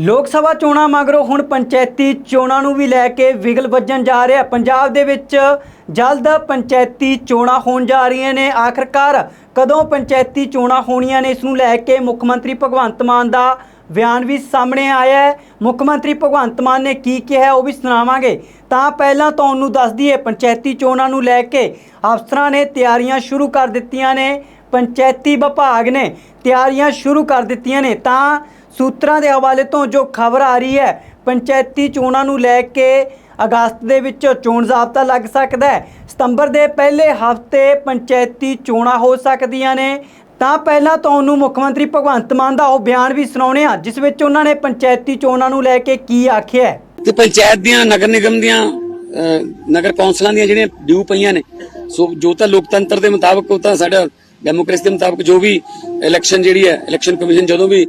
ਲੋਕ ਸਭਾ ਚੋਣਾਂ ਮਗਰੋਂ ਹੁਣ ਪੰਚਾਇਤੀ ਚੋਣਾਂ ਨੂੰ ਵੀ ਲੈ ਕੇ ਵਿਗਲ ਵੱਜਣ ਜਾ ਰਿਹਾ। ਪੰਜਾਬ ਦੇ ਵਿੱਚ ਜਲਦ ਪੰਚਾਇਤੀ ਚੋਣਾਂ ਹੋਣ ਜਾ ਰਹੀਆਂ ਨੇ। ਆਖਰਕਾਰ ਕਦੋਂ ਪੰਚਾਇਤੀ ਚੋਣਾਂ ਹੋਣੀਆਂ ਨੇ? ਇਸ ਨੂੰ ਲੈ ਕੇ ਮੁੱਖ ਮੰਤਰੀ ਭਗਵੰਤ ਮਾਨ ਦਾ ਬਿਆਨ ਵੀ ਸਾਹਮਣੇ ਆਇਆ ਹੈ। ਮੁੱਖ ਮੰਤਰੀ ਭਗਵੰਤ ਮਾਨ ਨੇ ਕੀ ਕਿਹਾ ਉਹ ਵੀ ਸੁਣਾਵਾਂਗੇ। ਤਾਂ ਪਹਿਲਾਂ ਤੁਹਾਨੂੰ ਦੱਸ ਦਈਏ, ਪੰਚਾਇਤੀ ਚੋਣਾਂ ਨੂੰ ਲੈ ਕੇ ਅਫਸਰਾਂ ਨੇ ਤਿਆਰੀਆਂ ਸ਼ੁਰੂ ਕਰ ਦਿੱਤੀਆਂ ਨੇ। ਪੰਚਾਇਤੀ ਵਿਭਾਗ ਨੇ ਤਿਆਰੀਆਂ ਸ਼ੁਰੂ ਕਰ ਦਿੱਤੀਆਂ ਨੇ। ਤਾਂ ਸੂਤਰਾਂ ਦੇ ਹਵਾਲੇ ਤੋਂ ਜੋ ਖਬਰ ਆ ਰਹੀ ਹੈ, ਪੰਚਾਇਤੀ ਚੋਣਾਂ ਨੂੰ ਲੈ ਕੇ ਅਗਸਤ ਦੇ ਵਿੱਚ ਚੋਣ ਜ਼ਾਬਤਾ ਲੱਗ ਸਕਦਾ ਹੈ। ਸਤੰਬਰ ਦੇ ਪਹਿਲੇ ਹਫ਼ਤੇ ਪੰਚਾਇਤੀ ਚੋਣਾਂ ਹੋ ਸਕਦੀਆਂ ਨੇ। ਤਾਂ ਪਹਿਲਾਂ ਤੁਹਾਨੂੰ ਮੁੱਖ ਮੰਤਰੀ ਭਗਵੰਤ ਮਾਨ ਦਾ ਉਹ ਬਿਆਨ ਵੀ ਸੁਣਾਉਣੇ ਆ ਜਿਸ ਵਿੱਚ ਉਹਨਾਂ ਨੇ ਪੰਚਾਇਤੀ ਚੋਣਾਂ ਨੂੰ ਲੈ ਕੇ ਕੀ ਆਖਿਆ ਹੈ। ਤੇ ਪੰਚਾਇਤ ਦੀਆਂ, ਨਗਰ ਨਿਗਮ ਦੀਆਂ ਨਗਰ ਕੌਂਸਲਾਂ ਦੀਆਂ ਜਿਹੜੀਆਂ ਡਿਊ ਪਈਆਂ ਨੇ, ਸੋ ਜੋ ਤਾਂ ਲੋਕਤੰਤਰ ਦੇ ਮੁਤਾਬਕ ਉਹ ਤਾਂ ਸਾਡਾ ਡੈਮੋਕ੍ਰੇਸੀ ਦੇ ਮੁਤਾਬਕ ਜੋ ਵੀ ਇਲੈਕਸ਼ਨ ਜਿਹੜੀ ਹੈ ਇਲੈਕਸ਼ਨ ਕਮਿਸ਼ਨ ਜਦੋਂ ਵੀ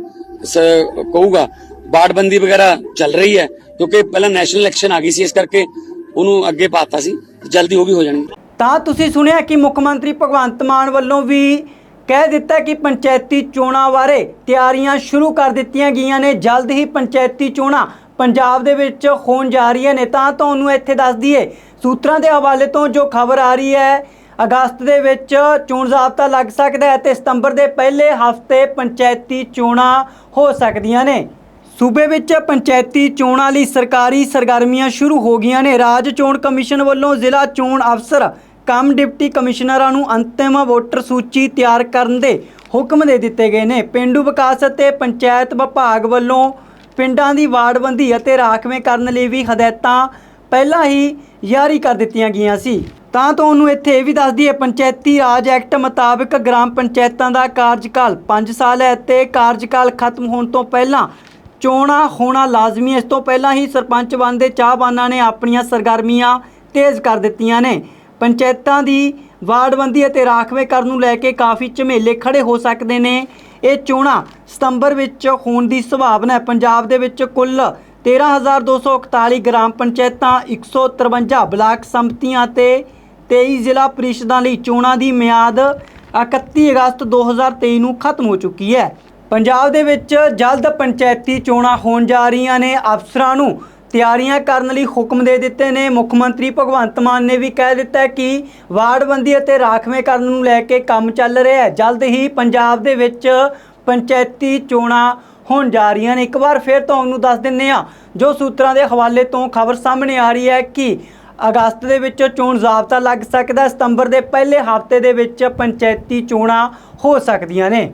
ਕਹੂਗਾ, ਬਾੜਬੰਦੀ ਵਗੈਰਾ ਚੱਲ ਰਹੀ ਹੈ, ਕਿਉਂਕਿ ਪਹਿਲਾਂ ਨੈਸ਼ਨਲ ਇਲੈਕਸ਼ਨ ਆ ਗਈ ਸੀ ਇਸ ਕਰਕੇ ਉਹਨੂੰ ਅੱਗੇ ਪਾਤਾ ਸੀ, ਜਲਦੀ ਉਹ ਵੀ ਹੋ ਜਾਣਗੇ। ਤਾਂ ਤੁਸੀਂ ਸੁਣਿਆ ਕਿ ਮੁੱਖ ਮੰਤਰੀ ਭਗਵੰਤ ਮਾਨ ਵੱਲੋਂ ਵੀ ਕਹਿ ਦਿੱਤਾ ਕਿ ਪੰਚਾਇਤੀ ਚੋਣਾਂ ਬਾਰੇ ਤਿਆਰੀਆਂ ਸ਼ੁਰੂ ਕਰ ਦਿੱਤੀਆਂ ਗਈਆਂ ਨੇ, ਜਲਦ ਹੀ ਪੰਚਾਇਤੀ ਚੋਣਾਂ ਪੰਜਾਬ ਦੇ ਵਿੱਚ ਹੋਣ ਜਾ ਰਹੀਆਂ ਨੇ। ਤਾਂ ਤੁਹਾਨੂੰ ਇੱਥੇ ਦੱਸ ਦਈਏ, ਸੂਤਰਾਂ ਦੇ ਹਵਾਲੇ ਤੋਂ ਜੋ ਖਬਰ ਆ ਰਹੀ ਹੈ ਅਗਸਤ ਦੇ ਵਿੱਚ ਚੋਣ ਜ਼ਾਬਤਾ ਲੱਗ ਸਕਦਾ ਹੈ ਤੇ ਸਤੰਬਰ ਦੇ ਪਹਿਲੇ ਹਫ਼ਤੇ ਪੰਚਾਇਤੀ ਚੋਣਾਂ ਹੋ ਸਕਦੀਆਂ ਨੇ। ਸੂਬੇ ਵਿੱਚ ਪੰਚਾਇਤੀ ਚੋਣਾਂ ਲਈ ਸਰਕਾਰੀ ਸਰਗਰਮੀਆਂ ਸ਼ੁਰੂ ਹੋ ਗਈਆਂ ਨੇ। ਰਾਜ ਚੋਣ ਕਮਿਸ਼ਨ ਵੱਲੋਂ ਜ਼ਿਲ੍ਹਾ ਚੋਣ ਅਫਸਰ, ਕੰਮ ਡਿਪਟੀ ਕਮਿਸ਼ਨਰਾਂ ਨੂੰ ਅੰਤਿਮ ਵੋਟਰ ਸੂਚੀ ਤਿਆਰ ਕਰਨ ਦੇ ਹੁਕਮ ਦੇ ਦਿੱਤੇ ਗਏ ਨੇ। ਪਿੰਡੂ ਵਿਕਾਸ ਅਤੇ ਪੰਚਾਇਤ ਵਿਭਾਗ ਵੱਲੋਂ ਪਿੰਡਾਂ ਦੀ ਵਾਰਡਬੰਦੀ ਅਤੇ ਰਾਖਵੇਂ ਕਰਨ ਲਈ ਵੀ ਹਦਾਇਤਾਂ ਪਹਿਲਾਂ ਹੀ ਜਾਰੀ ਕਰ ਦਿੱਤੀਆਂ ਗਈਆਂ ਸੀ। ਤਾਂ ਤੁਹਾਨੂੰ ਇੱਥੇ ਇਹ ਵੀ ਦੱਸ ਦਈਏ ਪੰਚਾਇਤੀ ਰਾਜ ਐਕਟ ਮੁਤਾਬਕ ਗ੍ਰਾਮ ਪੰਚਾਇਤਾਂ ਦਾ ਕਾਰਜਕਾਲ 5 ਸਾਲ ਹੈ ਤੇ ਕਾਰਜਕਾਲ ਖਤਮ ਹੋਣ ਤੋਂ ਪਹਿਲਾਂ ਚੋਣਾਂ ਹੋਣਾ ਲਾਜ਼ਮੀ ਹੈ। ਇਸ ਤੋਂ ਪਹਿਲਾਂ ਹੀ ਸਰਪੰਚ ਬਣਦੇ ਚਾਹਵਾਨਾਂ ਨੇ ਆਪਣੀਆਂ ਸਰਗਰਮੀਆਂ ਤੇਜ਼ ਕਰ ਦਿੱਤੀਆਂ ਨੇ। ਪੰਚਾਇਤਾਂ ਦੀ ਵਾਰਡਬੰਦੀ ਅਤੇ ਰਾਖਵੇਂ ਕਰਨ ਨੂੰ ਲੈ ਕੇ ਕਾਫੀ ਝਮੇਲੇ ਖੜੇ ਹੋ ਸਕਦੇ ਨੇ। ਇਹ ਚੋਣਾਂ ਸਤੰਬਰ ਵਿੱਚ ਹੋਣ ਦੀ ਸੰਭਾਵਨਾ ਹੈ। ਪੰਜਾਬ ਦੇ ਵਿੱਚ ਕੁੱਲ 13241 ਗ੍ਰਾਮ ਪੰਚਾਇਤਾਂ 153 ਬਲਾਕ ਸੰਮਤੀਆਂ ਤੇ 23 ਜ਼ਿਲ੍ਹਾ ਪ੍ਰੀਸ਼ਦਾਂ ਲਈ ਚੋਣਾਂ ਦੀ ਮਿਆਦ 31 ਅਗਸਤ 2023 ਨੂੰ ਖਤਮ ਹੋ ਚੁੱਕੀ ਹੈ। ਪੰਜਾਬ ਦੇ ਵਿੱਚ ਜਲਦ ਪੰਚਾਇਤੀ ਚੋਣਾਂ ਹੋਣ ਜਾ ਰਹੀਆਂ ਨੇ। ਅਫਸਰਾਂ ਨੂੰ ਤਿਆਰੀਆਂ ਕਰਨ ਲਈ ਹੁਕਮ ਦੇ ਦਿੱਤੇ ਨੇ। ਮੁੱਖ ਮੰਤਰੀ ਭਗਵੰਤ ਮਾਨ ਨੇ ਵੀ ਕਹਿ ਦਿੱਤਾ ਕਿ ਵਾਰਡਬੰਦੀ ਅਤੇ ਰਾਖਵੇਂ ਕਰਨ ਨੂੰ ਲੈ ਕੇ ਕੰਮ ਚੱਲ ਰਿਹਾ ਹੈ। ਜਲਦ ਹੀ ਪੰਜਾਬ ਦੇ ਵਿੱਚ ਪੰਚਾਇਤੀ ਚੋਣਾਂ ਹੋਣ ਜਾ ਰਹੀਆਂ ਨੇ। ਇੱਕ ਵਾਰ ਫਿਰ ਤੁਹਾਨੂੰ ਦੱਸ ਦਿੰਨੇ ਆ ਜੋ ਸੂਤਰਾਂ ਦੇ ਹਵਾਲੇ ਤੋਂ ਖਬਰ ਸਾਹਮਣੇ ਆ ਰਹੀ ਹੈ ਕਿ ਅਗਸਤ ਦੇ ਵਿੱਚ ਚੋਣ ਜ਼ਾਬਤਾ ਲੱਗ ਸਕਦਾ ਸਤੰਬਰ ਦੇ ਪਹਿਲੇ ਹਫ਼ਤੇ ਦੇ ਵਿੱਚ ਪੰਚਾਇਤੀ ਚੋਣਾਂ ਹੋ ਸਕਦੀਆਂ ਨੇ।